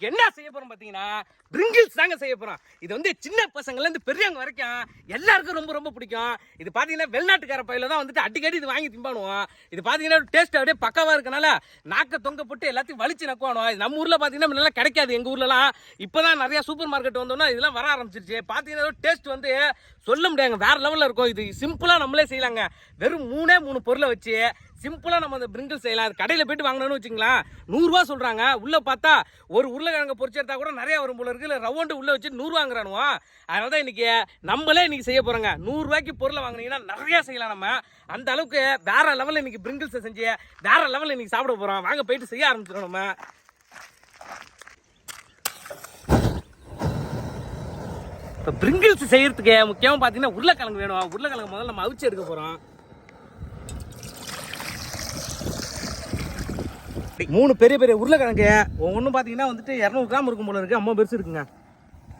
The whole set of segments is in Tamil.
என்ன செய்ய போறோம் பாத்தீங்கன்னா பிரிங்கிள்ஸ் தாங்க செய்ய போகிறோம் இது வந்து சின்ன பசங்கள்லேருந்து பெரியவங்க வரைக்கும் எல்லாருக்கும் ரொம்ப ரொம்ப பிடிக்கும். இது பார்த்தீங்கன்னா வெளிநாட்டுக்கார பையில தான் வந்துட்டு அடிக்கடி இது வாங்கி திம்பானுவோம் இது பார்த்தீங்கன்னா டேஸ்ட் அப்படியே பக்கவாக இருக்கனால நாக்க தொங்க போட்டு எல்லாத்தையும் வலிச்சு நக்குவானுவோம் இது நம்ம ஊரில் பார்த்தீங்கன்னா நல்லா கிடைக்காது எங்கள் ஊர்லலாம். இப்பதான் நிறையா சூப்பர் மார்க்கெட் வந்தோம்னா இதெல்லாம் வர ஆரம்பிச்சிருச்சு. பார்த்தீங்கன்னா டேஸ்ட் வந்து சொல்ல முடியாதுங்க. வேறு லெவலில் இருக்கும் இது. சிம்பிளாக நம்மளே செய்யலாங்க. வெறும் மூணே மூணு பொருளை வச்சு சிம்பிளாக நம்ம அந்த பிரிங்கிள் செய்யலாம். அது கடையில் போயிட்டு வாங்கினோன்னு வச்சுங்களேன் நூறுரூவா சொல்கிறாங்க உள்ளே பார்த்தா ஒரு உருளைக்கிழங்கு பொறிச்சு எடுத்தால் கூட நிறையா வரும் போல இருக்குது இல்லை ரவுண்டு உள்ளே வச்சு நூறுவாங்கிறானுவோ அதனால தான் இன்றைக்கி நம்மளே இன்றைக்கி செய்ய போகிறோங்க நூறுரூவாய்க்கு பொருளை வாங்கினீங்கன்னா நிறையா செய்யலாம் நம்ம. அந்த அளவுக்கு வேற லெவலில் இன்றைக்கி பிரிங்கிள்ஸை செஞ்சு வேற லெவலில் இன்றைக்கி சாப்பிட போகிறோம் வாங்க போயிட்டு செய்ய ஆரம்பிச்சிடும் நம்ம. இப்போ பிரிங்கிள்ஸ் செய்யறதுக்கு முக்கியமாக பார்த்தீங்கன்னா உருளைக்கிழங்கு வேணும். உருளைக்கிழங்கு முதல்ல நம்ம அவிச்சு எடுக்க போகிறோம் மூணு பெரிய பெரிய உருளைக்கிழங்கு. ஒவ்வொன்றும் பார்த்தீங்கன்னா வந்துட்டு இரநூறு கிராம் இருக்கும் போல இருக்குது அம்மா பெருசு இருக்குங்க.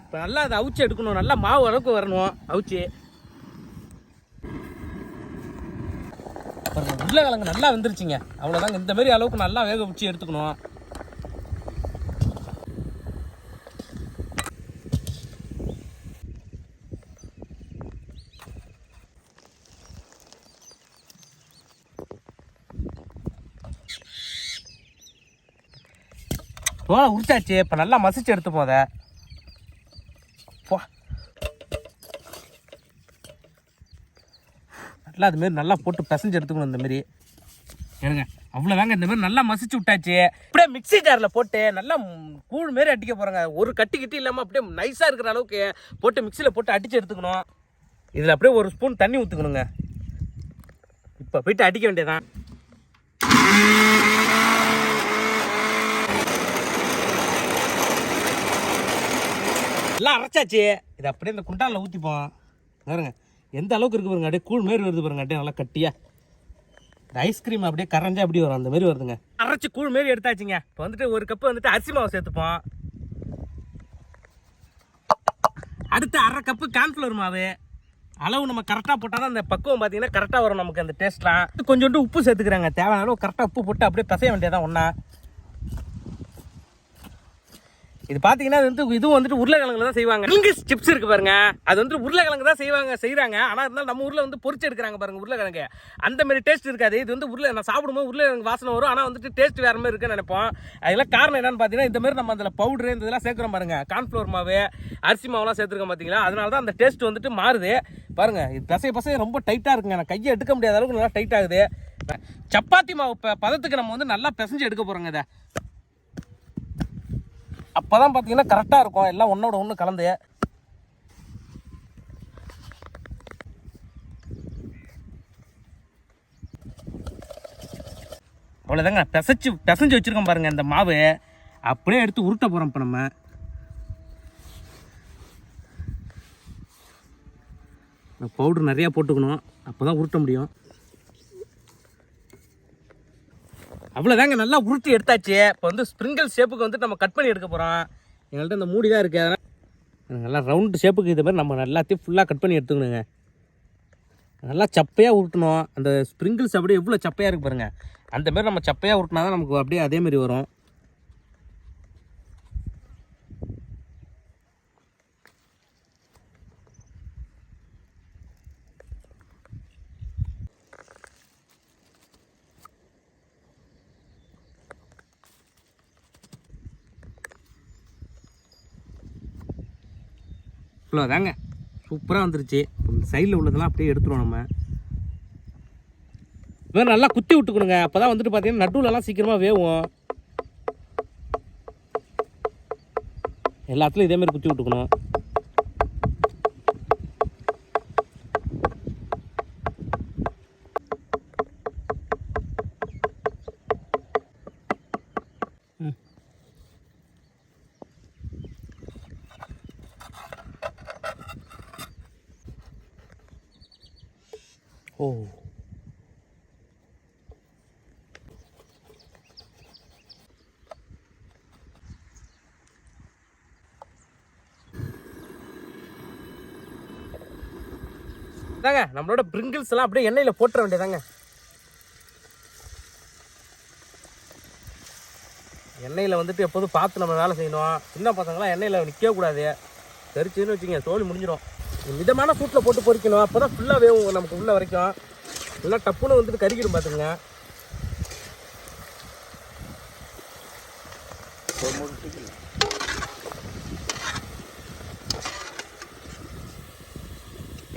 இப்போ நல்லா அதை அவிச்சு எடுக்கணும். நல்லா மாவு அளவுக்கு வரணும். அவிச்சு. உருளைக்கிழங்கு நல்லா வந்துருச்சுங்க. அவ்வளோதாங்க இந்த மாதிரி அளவுக்கு நல்லா வேக வச்சு எடுத்துக்கணும். தோலை உரிச்சாச்சு. இப்போ நல்லா மசிச்சு எடுத்து போத போ. நல்லா அது நல்லா போட்டு பிசைஞ்சு எடுத்துக்கணும் இந்த மாதிரி. ஏங்க அவ்வளோதாங்க இந்த மாதிரி நல்லா மசிச்சு விட்டாச்சு. அப்படியே மிக்ஸி ஜாரில் போட்டு நல்லா கூழ் மாரி அடிக்க போகிறாங்க ஒரு கட்டி கிட்டி இல்லாமல் அப்படியே நைஸாக இருக்கிற அளவுக்கு போட்டு மிக்சியில் போட்டு அடிச்சு எடுத்துக்கணும். இதில் அப்படியே ஒரு ஸ்பூன் தண்ணி ஊற்றுக்கணுங்க இப்போ போயிட்டு அடிக்க வேண்டியதான் எல்லாம் அரைச்சாச்சு. இது அப்படியே இந்த குண்டாலில் ஊற்றிப்போம் பாருங்க. எந்த அளவுக்கு இருக்கு பாருங்க. அப்படியே கூழ் மாரி வருது பாருங்க. அப்படியே நல்லா கட்டியா. இந்த ஐஸ்கிரீம் அப்படியே கரைஞ்சா அப்படி வரும். அந்த மாதிரி வருதுங்க. அரைச்சி கூழ் மாரி எடுத்தாச்சுங்க. இப்போ வந்துட்டு ஒரு கப்பு வந்துட்டு அரிசி மாவு சேர்த்துப்போம். அடுத்து அரை கப்பு கான்ஃப்ளவர் மாவு. அளவு நம்ம கரெக்டாக போட்டால் தான் அந்த பக்குவம் பார்த்தீங்கன்னா கரெக்டாக வரும் நமக்கு அந்த டேஸ்ட்லாம் கொஞ்சோண்டு உப்பு சேர்த்துக்கிறாங்க. தேவையான அளவு கரெக்டாக உப்பு போட்டு அப்படியே பிசைய வேண்டியதான் ஒன்றா இது பார்த்தீங்கன்னா இது வந்து இதுவும் வந்துட்டு உருளைக்கிழங்குல தான் செய்வாங்க. இங்கிலீஷ் சிப்ஸ் இருக்கு பாருங்க. அது வந்து உருளைக்கிழங்கு தான் செய்வாங்க செய்கிறாங்க ஆனால் இருந்தாலும் நம்ம ஊரில் வந்து பொறிச்சு எடுக்கிறாங்க பாருங்க உருளைக்கிழங்கு. அந்த மாதிரி டேஸ்ட் இருக்காது. இது வந்து உருளை நான் சாப்பிடும்போது உருளைக்கிழங்கு வாசனை வரும். ஆனால் வந்துட்டு டேஸ்ட் வேற மாதிரி இருக்குன்னு நினைப்போம். அதெல்லாம் காரணம் என்னன்னு பார்த்தீங்கன்னா இந்த மாதிரி நம்ம அதில் பவுடர் இந்த இதெல்லாம் சேர்க்குறோம் பாருங்க. கார்ன்ஃப்ளவர் மாவு அரிசி மாவுலாம் சேர்த்துருக்கோம் பார்த்தீங்களா அதனால தான் அந்த டேஸ்ட் வந்துட்டு மாறுது. பாருங்க இது பசைய பசைய ரொம்ப டைட்டாக இருக்குங்க. நான் கையை எடுக்க முடியாத அளவுக்கு நல்லா டைட் ஆகுது. சப்பாத்தி மாவு பதத்துக்கு நம்ம வந்து நல்லா பிசைஞ்சு எடுக்க போகிறோங்க இதை. அப்போ தான் பார்த்தீங்கன்னா கரெக்டாக இருக்கும். எல்லாம் ஒன்றோட ஒன்று கலந்து. அவ்வளோதாங்க பிசைச்சு பிசைஞ்சு வச்சுருக்கோம் பாருங்கள் இந்த மாவு. அப்படியே எடுத்து உருட்ட போகிறோம் இப்போ நம்ம. பவுட்ரு நிறையா போட்டுக்கணும். அப்போ தான் உருட்ட முடியும். அவ்வளோதாங்க நல்லா உருட்டி எடுத்தாச்சு. இப்போ வந்து ஸ்ப்ரிங்கிள் ஷேப்புக்கு வந்து நம்ம கட் பண்ணி எடுக்க போகிறோம் எங்கள்கிட்ட இந்த மூடி தான் இருக்குது அதனால் நல்லா ரவுண்டு ஷேப்புக்கு இது மாதிரி நம்ம எல்லாத்தையும் ஃபுல்லாக கட் பண்ணி எடுத்துக்கணுங்க. நல்லா சப்பையாக உருட்டணும். அந்த ஸ்ப்ரிங்கிள்ஸ் அப்படியே எவ்வளோ சப்பையாக இருக்கு பாருங்கள் அந்தமாரி நம்ம சப்பையாக உருட்டினா தான் நமக்கு அப்படியே அதேமாரி வரும். இவ்வளோ தாங்க சூப்பராக வந்துருச்சு சைடில் உள்ளதெல்லாம் அப்படியே எடுத்துருவோம் நம்ம. வேறு நல்லா குத்தி விட்டுக்கணுங்க. அப்போ தான் வந்துட்டு பார்த்தீங்கன்னா நடுவுலலாம் சீக்கிரமாக வேவும். எல்லாத்துலையும் இதே மாதிரி குத்தி விட்டுக்கணும். ஓ. தாங்க நம்மளோட பிரிங்கிள்ஸ் எல்லாம் அப்படியே எண்ணெயில் போட்டுற வேண்டியதாங்க எண்ணெயில் வந்துட்டு எப்போதும் பார்த்து நம்ம வேலை செய்யணும். சின்ன பசங்களாம் எண்ணெயில் நிற்கவே கூடாது. தெரிச்சுன்னு வச்சுங்க தோல் முடிஞ்சிடும். மிதமான சூட்டில் போட்டு பொரிக்கணும் அப்போ தான் ஃபுல்லாக வேகும் நமக்கு உள்ளே வரைக்கும். நல்லா டப்புன்னு வந்துட்டு கருகிடும் பார்த்துங்க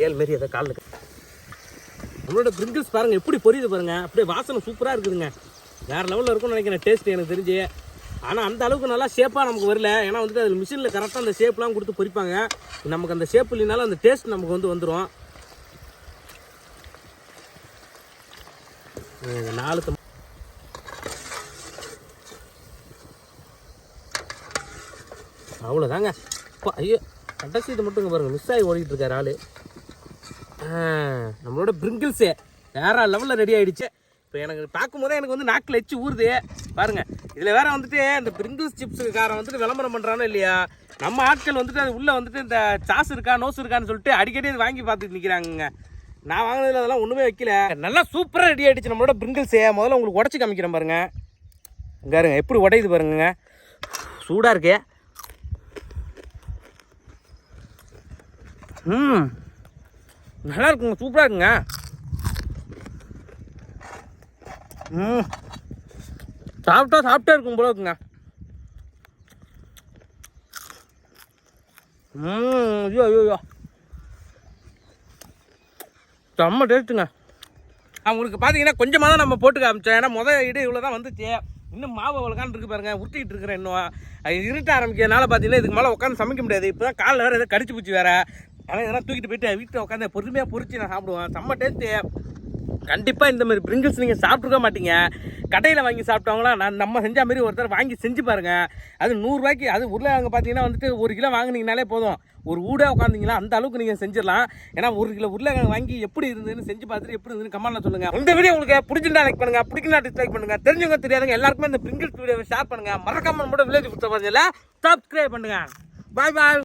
ஏழு மாரி அதை காலில் நம்மளோட பிரிங்கிள்ஸ் பாருங்கள் எப்படி பொரியுது பாருங்கள் அப்படியே வாசனை சூப்பராக இருக்குதுங்க. வேறு லெவலில் இருக்கும்னு நினைக்கிறேன். டேஸ்ட் எனக்கு தெரிஞ்சு. ஆனால் அந்த அளவுக்கு நல்லா ஷேப்பாக நமக்கு வரல. ஏன்னா வந்துட்டு அது மிஷினில் கரெக்டாக அந்த ஷேப்லாம் கொடுத்து பொரிப்பாங்க நமக்கு அந்த ஷேப் இல்லைனாலும் அந்த டேஸ்ட் நமக்கு வந்து வந்துடும் நாலு அவ்வளோதாங்க ஐயோ கடைசி இது மட்டும் பாருங்கள் மிஸ் ஆகி ஓடிக்கிட்டு இருக்காரு ஆள். நம்மளோட பிரிங்கிள்ஸே வேற லெவலில் ரெடி ஆகிடுச்சு இப்போ எனக்கு பார்க்கும்போதே எனக்கு வந்து நாக்கில் எச்சு ஊறுது. பாருங்க. இதில் வேற வந்துட்டு இந்த பிரிங்கிள்ஸ் சிப்ஸுக்காரன் வந்துட்டு விளம்பரம் பண்ணுறானோ இல்லையா? நம்ம ஆட்கள் வந்துட்டு அது உள்ளே வந்துட்டு இந்த சாஸ் இருக்கா நோஸ் இருக்கான்னு சொல்லிட்டு அடிக்கடி இது வாங்கி பார்த்துட்டு நிற்கிறாங்க நான் வாங்கினதுல அதெல்லாம் ஒன்றுமே வைக்கல. நல்லா சூப்பராக ரெடி ஆகிடுச்சு நம்மளோட பிரிங்கிள்ஸே முதல்ல உங்களுக்கு உடச்சி காமிக்கிறேன் பாருங்க. இங்க பாருங்க எப்படி உடையுது பாருங்க சூடாக இருக்கே. ம். நல்லா இருக்குங்க சூப்பராக இருக்குங்க. ம் சாப்பிட்டா சாப்பிட்டே இருக்கும் போல இருக்குங்க. ம் ஐயோ ஐயோ ஐயோ. செம்ம டேஸ்ட்டுங்க. அவங்களுக்கு பார்த்தீங்கன்னா கொஞ்சமாக தான் நம்ம போட்டு காமிச்சேன் ஏன்னா முதல் இடு இவ்வளோ தான் வந்துச்சு. இன்னும் மாவு அவ்வளோக்கான் இருக்கு பாருங்க. உருட்டிட்டு இருக்கிறேன் இன்னும். அது இருட்ட ஆரம்பிக்கிறதுனால பார்த்தீங்கன்னா இதுக்கு மேலே உட்காந்து சமைக்க முடியாது. இப்போ தான் காலில் வேறு எதாவது கடிச்சு பிடிச்சி வேறு. ஆனால் இதெல்லாம் தூக்கிட்டு போயிட்டு வீட்டில் உட்காந்து பொறுமையாக பொறிச்சு நான் சாப்பிடுவேன். செம்ம டேஸ்ட்டு. கண்டிப்பாக இந்த மாதிரி பிரிங்கிள்ஸ் நீங்கள் சாப்பிட்ருக்க மாட்டீங்க. கடையில் வாங்கி சாப்பிட்டவங்களாம் நான் நம்ம செஞ்ச மாதிரி ஒருத்தர் வாங்கி செஞ்சு பாருங்கள் அது நூறுரூவாய்க்கு அது உருளைக்கிழங்கு பார்த்தீங்கன்னா வந்துட்டு ஒரு கிலோ வாங்கினீங்கனாலே போதும். ஒரு ஊடாக உட்காந்திங்கன்னா அந்த அளவுக்கு நீங்கள் செஞ்சிடலாம். ஏன்னா ஒரு கிலோ உருளைக்கிழங்கு வாங்கி எப்படி இருந்ததுன்னு செஞ்சு பார்த்துட்டு எப்படி இருந்ததுன்னு கமெண்ட்ல சொல்லுங்கள் இந்த வீடியோ உங்களுக்கு பிடிச்சிருந்தா லைக் பண்ணுங்க பிடிக்கல டிஸ்லைக் பண்ணுங்க. தெரிஞ்சவங்க தெரியாதவங்க எல்லாருக்குமே இந்த பிரிங்கிள்ஸ் வீடியோவை ஷேர் பண்ணுங்கள் மறக்காமல் மட்டும் வில்லேஜ் புத்தகம் சப்ஸ்கிரைப் பண்ணுங்க. பாய் பாய்